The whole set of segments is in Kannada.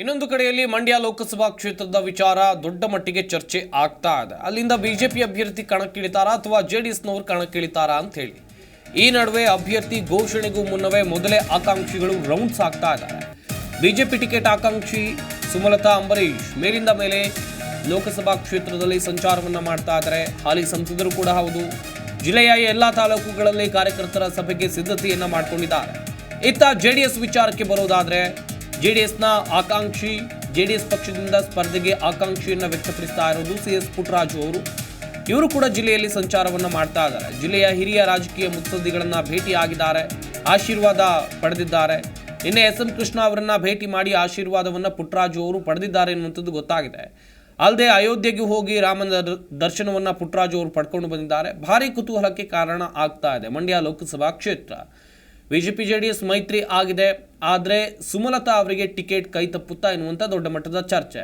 ಇನ್ನೊಂದು ಕಡೆಯಲ್ಲಿ ಮಂಡ್ಯ ಲೋಕಸಭಾ ಕ್ಷೇತ್ರದ ವಿಚಾರ ದೊಡ್ಡ ಮಟ್ಟಿಗೆ ಚರ್ಚೆ ಆಗ್ತಾ ಇದೆ. ಅಲ್ಲಿಂದ ಬಿಜೆಪಿ ಅಭ್ಯರ್ಥಿ ಕಣಕ್ಕಿಳಿತಾರಾ ಅಥವಾ ಜೆ ಡಿ ಎಸ್ನವರು ಕಣಕ್ಕಿಳಿತಾರಾ ಅಂತ ಹೇಳಿ. ಈ ನಡುವೆ ಅಭ್ಯರ್ಥಿ ಘೋಷಣೆಗೂ ಮುನ್ನವೇ ಮೊದಲೇ ಆಕಾಂಕ್ಷಿಗಳು ರೌಂಡ್ಸ್ ಆಗ್ತಾ ಇದ್ದಾರೆ. ಬಿಜೆಪಿ ಟಿಕೆಟ್ ಆಕಾಂಕ್ಷಿ ಸುಮಲತಾ ಅಂಬರೀಶ್ ಮೇಲಿಂದ ಮೇಲೆ ಲೋಕಸಭಾ ಕ್ಷೇತ್ರದಲ್ಲಿ ಸಂಚಾರವನ್ನು ಮಾಡ್ತಾ ಇದ್ದಾರೆ. ಹಾಲಿ ಸಂಸದರು ಕೂಡ ಹೌದು. ಜಿಲ್ಲೆಯ ಎಲ್ಲ ತಾಲೂಕುಗಳಲ್ಲಿ ಕಾರ್ಯಕರ್ತರ ಸಭೆಗೆ ಸಿದ್ಧತೆಯನ್ನು ಮಾಡಿಕೊಂಡಿದ್ದಾರೆ. ಇತ್ತ ಜೆಡಿಎಸ್ ವಿಚಾರಕ್ಕೆ ಬರೋದಾದ್ರೆ ಜೆಡಿಎಸ್ನ ಆಕಾಂಕ್ಷಿ, ಜೆಡಿಎಸ್ ಪಕ್ಷದಿಂದ ಸ್ಪರ್ಧೆಗೆ ಆಕಾಂಕ್ಷಿಯನ್ನು ವ್ಯಕ್ತಪಡಿಸ್ತಾ ಇರೋದು ಸಿ ಎಸ್ ಪುಟ್ಟರಾಜು ಅವರು. ಇವರು ಕೂಡ ಜಿಲ್ಲೆಯಲ್ಲಿ ಸಂಚಾರವನ್ನು ಮಾಡ್ತಾ ಇದ್ದಾರೆ. ಜಿಲ್ಲೆಯ ಹಿರಿಯ ರಾಜಕೀಯ ಭೇಟಿ ಭೇಟಿಯಾಗಿದ್ದಾರೆ ಆಶೀರ್ವಾದ ಪಡೆದಿದ್ದಾರೆ. ನಿನ್ನೆ ಎಸ್ ಎಂ ಕೃಷ್ಣ ಅವರನ್ನು ಭೇಟಿ ಮಾಡಿ ಆಶೀರ್ವಾದವನ್ನು ಪುಟ್ಟರಾಜು ಅವರು ಪಡೆದಿದ್ದಾರೆ ಎನ್ನುವಂಥದ್ದು ಗೊತ್ತಾಗಿದೆ. ಅಲ್ಲದೆ ಅಯೋಧ್ಯೆಗೆ ಹೋಗಿ ರಾಮನ ದರ್ಶನವನ್ನ ಪುಟ್ಟರಾಜು ಅವರು ಪಡ್ಕೊಂಡು ಬಂದಿದ್ದಾರೆ. ಭಾರಿ ಕುತೂಹಲಕ್ಕೆ ಕಾರಣ ಆಗ್ತಾ ಇದೆ ಮಂಡ್ಯ ಲೋಕಸಭಾ ಕ್ಷೇತ್ರ. ಬಿಜೆಪಿ ಎಸ್ ಮೈತ್ರಿ ಆಗಿದೆ, ಆದರೆ ಸುಮಲತಾ ಅವರಿಗೆ ಟಿಕೆಟ್ ಕೈ ತಪ್ಪುತ್ತಾ ಎನ್ನುವಂಥ ದೊಡ್ಡ ಮಟ್ಟದ ಚರ್ಚೆ.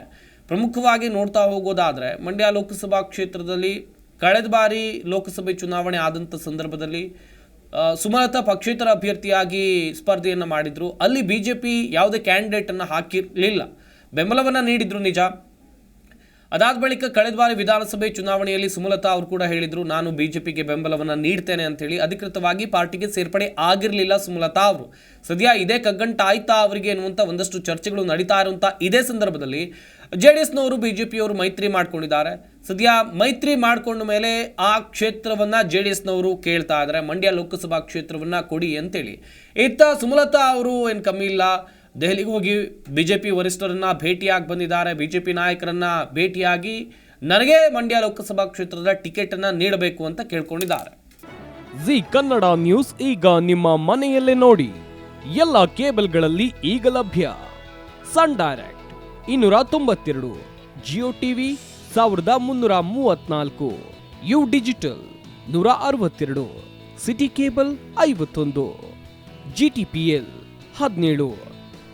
ಪ್ರಮುಖವಾಗಿ ನೋಡ್ತಾ ಹೋಗೋದಾದರೆ, ಮಂಡ್ಯ ಲೋಕಸಭಾ ಕ್ಷೇತ್ರದಲ್ಲಿ ಕಳೆದ ಬಾರಿ ಲೋಕಸಭೆ ಚುನಾವಣೆ ಆದಂಥ ಸಂದರ್ಭದಲ್ಲಿ ಸುಮಲತಾ ಪಕ್ಷೇತರ ಅಭ್ಯರ್ಥಿಯಾಗಿ ಸ್ಪರ್ಧೆಯನ್ನು ಮಾಡಿದರು. ಅಲ್ಲಿ ಬಿ ಜೆ ಪಿ ಯಾವುದೇ ಕ್ಯಾಂಡಿಡೇಟನ್ನು ಹಾಕಿರಲಿಲ್ಲ. ಬೆಂಬಲವನ್ನು ನೀಡಿದರು ನಿಜ. ಅದಾದ ಬಳಿಕ ಕಳೆದ ಬಾರಿ ವಿಧಾನಸಭೆ ಚುನಾವಣೆಯಲ್ಲಿ ಸುಮಲತಾ ಅವರು ಕೂಡ ಹೇಳಿದ್ರು, ನಾನು ಬಿಜೆಪಿಗೆ ಬೆಂಬಲವನ್ನು ನೀಡ್ತೇನೆ ಅಂತ ಹೇಳಿ ಅಧಿಕೃತವಾಗಿ ಪಾರ್ಟಿಗೆ ಸೇರ್ಪಡೆ ಆಗಿರಲಿಲ್ಲ ಸುಮಲತಾ ಅವರು. ಸದ್ಯ ಇದೇ ಕಗ್ಗಂಟ ಆಯ್ತಾ ಅವರಿಗೆ ಎನ್ನುವಂತ ಒಂದಷ್ಟು ಚರ್ಚೆಗಳು ನಡೀತಾ ಇರುವಂಥ ಇದೇ ಸಂದರ್ಭದಲ್ಲಿ ಜೆ ಡಿ ಎಸ್ನವರು ಬಿಜೆಪಿಯವರು ಮೈತ್ರಿ ಮಾಡ್ಕೊಂಡಿದ್ದಾರೆ. ಸದ್ಯ ಮೈತ್ರಿ ಮಾಡಿಕೊಂಡ ಮೇಲೆ ಆ ಕ್ಷೇತ್ರವನ್ನ ಜೆ ಡಿ ಎಸ್ನವರು ಕೇಳ್ತಾ ಇದ್ದಾರೆ. ಮಂಡ್ಯ ಲೋಕಸಭಾ ಕ್ಷೇತ್ರವನ್ನ ಕೊಡಿ ಅಂತೇಳಿ. ಇತ್ತ ಸುಮಲತಾ ಅವರು ಏನು ಕಮ್ಮಿ ಇಲ್ಲ. ದೆಹಲಿಗೆ ಹೋಗಿ ಬಿ ಜೆ ಪಿ ವರಿಷ್ಠರನ್ನ ಭೇಟಿಯಾಗಿ ಬಂದಿದ್ದಾರೆ. ಬಿ ಜೆ ಪಿ ನಾಯಕರನ್ನ ಭೇಟಿಯಾಗಿ ನನಗೆ ಮಂಡ್ಯ ಲೋಕಸಭಾ ಕ್ಷೇತ್ರದ ಟಿಕೆಟ್ ಅನ್ನ ನೀಡಬೇಕು ಅಂತ ಕೇಳ್ಕೊಂಡಿದ್ದಾರೆ. ಜಿ ಕನ್ನಡ ನ್ಯೂಸ್ ಈಗ ನಿಮ್ಮ ಮನೆಯಲ್ಲೇ ನೋಡಿ. ಎಲ್ಲ ಕೇಬಲ್ಗಳಲ್ಲಿ ಈಗ ಲಭ್ಯ. ಸನ್ ಡೈರೆಕ್ಟ್ ಇನ್ನೂರ ತೊಂಬತ್ತೆರಡು, ಜಿಯೋ ಟಿವಿ ಸಾವಿರದ ಮುನ್ನೂರ ಮೂವತ್ನಾಲ್ಕು, ಯು ಡಿಜಿಟಲ್ ನೂರ ಅರವತ್ತೆರಡು, ಸಿಟಿ ಕೇಬಲ್ ಐವತ್ತೊಂದು, ಜಿ ಟಿ ಪಿ ಎಲ್ ಹದಿನೇಳು.